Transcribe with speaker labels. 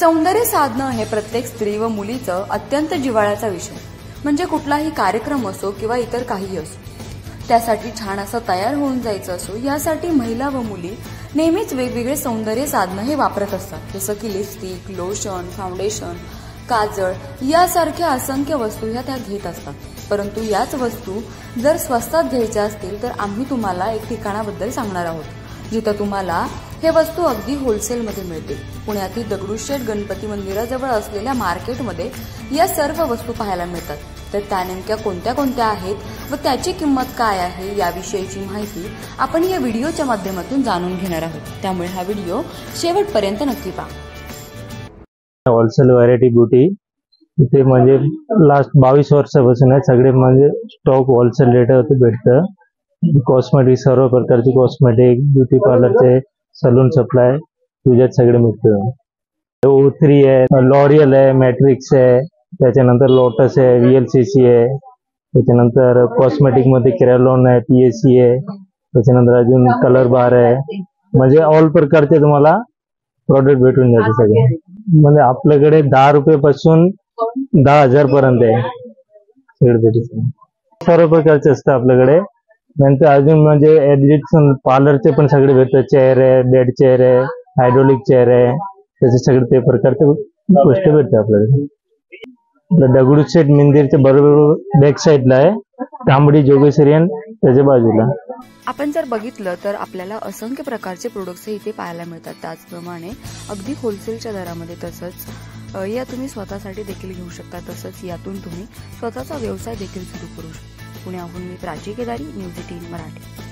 Speaker 1: सौंदर्य साधणं हे प्रत्येक स्त्री व मुलीचं अत्यंत जिव्हाळ्याचा विषय. म्हणजे कुठलाही कार्यक्रम असो किंवा इतर काही असो. त्यासाठी छान असं तयार होऊन जायचं असो यासाठी महिला व मुली नेहमीच वेगवेगळे सौंदर्य साधनं हे वापरत असतात. जसं की लिपस्टिक लोशन फाउंडेशन काजळ यासारख्या असंख्य वस्तू ह्या त्या घेत असतात. परंतु याच वस्तू जर स्वस्तात घ्यायच्या असतील तर आम्ही तुम्हाला एक ठिकाणाबद्दल सांगणार आहोत. जिथं तुम्हाला हे वस्तू अगदी होलसेलमध्ये मिळतील पुण्यातील दगडूशेठ गणपती मंदिराजवळ असलेल्या मार्केटमध्ये या सर्व वस्तू पाहायला मिळतात. तर त्या नेमक्या कोणत्या कोणत्या आहेत व त्याची किंमत काय आहे याविषयीची माहिती आपण या व्हिडिओच्या माध्यमातून जाणून घेणार आहोत. त्यामुळे हा व्हिडिओ शेवटपर्यंत नक्की पहा.
Speaker 2: होलसेल व्हरायटी ब्युटी इथे म्हणजे लास्ट बावीस वर्षापासून आहे. सगळे म्हणजे स्टॉक होलसेल रेटवरती भेटतं. कॉस्मेटिक सर्व प्रकारचे कॉस्मेटिक ब्युटी पार्लरचे सलून सप्लाय तुझ्यात सगळे मिळतं ओ थ्री आहे लॉरियल आहे मॅट्रिक्स आहे त्याच्यानंतर लोटस आहे व्हीएलसीसी आहे त्याच्यानंतर कॉस्मेटिकमध्ये केरलॉन आहे पीएससी आहे त्याच्यानंतर अजून कलर बार आहे. म्हणजे ऑल प्रकारचे तुम्हाला प्रॉडक्ट भेटून जाते सगळे. म्हणजे आपल्याकडे दहा रुपये पासून दहा हजार पर्यंत आहे. सगळे भेटू सर्व प्रकारचे असतं आपल्याकडे. नंतर अजून म्हणजे ऍडजस्ट पार्लरचे पण सगळे भेटतात. चेअर आहे बेड चेअर आहे हायड्रोलिक चेअर आहे. त्याचे सगळे ते प्रकारचे गोष्टी भेटतात आपल्याला. आपलं दगडूशेठ मंदिरच्या बरोबर बॅक साईडला आहे. तांबडी जोगेश्वरियन त्याच्या बाजूला.
Speaker 1: आपण जर बघितलं तर आपल्याला असंख्य प्रकारचे प्रोडक्ट्स इथे पाहायला मिळतात. त्याचप्रमाणे अगदी होलसेलच्या दरामध्ये तसंच या तुम्ही स्वतःसाठी देखील घेऊ शकता. तसंच यातून तुम्ही स्वतःचा व्यवसाय देखील सुरू करू शकता. पुण्याहून मी प्राची केदारी न्यूज एटीन मराठी.